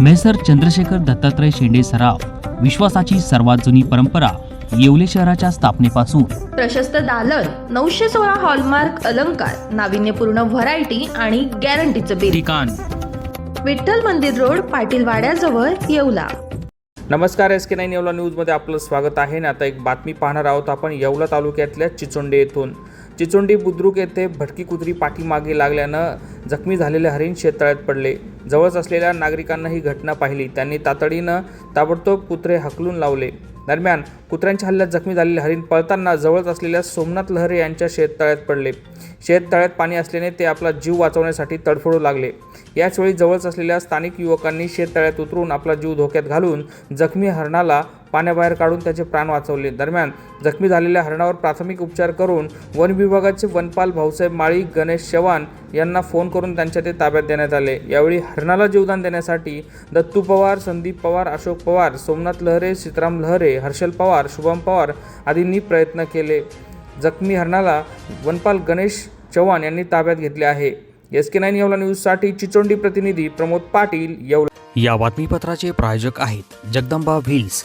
Measure Chandrashekhar Dattatray शेंडे सराव विश्वासाची सर्वात जुनी परंपरा येवले शहराच्या स्थापनेपासून. प्रशस्त दालन नऊशे सोळा हॉलमार्क अलंकार नाविन्यपूर्ण व्हरायटी आणि गॅरंटीचं बिल ठिकाण. विठ्ठल मंदिर रोड पाटील वाड्याजवळ येवला. नमस्कार एस के नाईन येवला न्यूजमध्ये आपलं स्वागत आहे आणि आता एक बातमी पाहणार आहोत आपण येवला तालुक्यातल्या चिचोंडी येथून. चिचोंडी बुद्रुक येथे भटकी कुत्री पाठीमागे लागल्यानं जखमी झालेले हरिण शेततळ्यात पडले. जवळच असलेल्या नागरिकांना ही घटना पाहिली. त्यांनी तातडीनं ताबडतोब कुत्रे हकलून लावले. दरम्यान कुत्र्यांच्या हल्ल्यात जखमी झालेले हरिण पळताना जवळच असलेल्या सोमनाथ लहरे यांच्या शेततळ्यात पडले. शेततळ्यात पाणी असल्याने ते आपला जीव वाचवण्यासाठी तडफडू लागले. याचवेळी जवळच असलेल्या स्थानिक युवकांनी शेततळ्यात उतरून आपला जीव धोक्यात घालून जखमी हरणाला पाण्याबाहेर काढून त्याचे प्राण वाचवले. दरम्यान जखमी झालेल्या हरणावर प्राथमिक उपचार करून वन विभागाचे वनपाल भाऊसाहेब माळी गणेश चव्हाण यांना फोन करून त्यांच्या ते ताब्यात देण्यात आले. यावेळी हरणाला जीवदान देण्यासाठी दत्तू पवार संदीप पवार अशोक पवार सोमनाथ लहरे सीताराम लहरे हर्षल पवार शुभम पवार आदींनी प्रयत्न केले. जखमी हरणाला वनपाल गणेश चव्हाण यांनी ताब्यात घेतले आहे. एस के नाईन येवला न्यूजसाठी चिचोंडी प्रतिनिधी प्रमोद पाटील येवला. या बातमीपत्राचे प्रायोजक आहेत जगदंबा व्हील्स.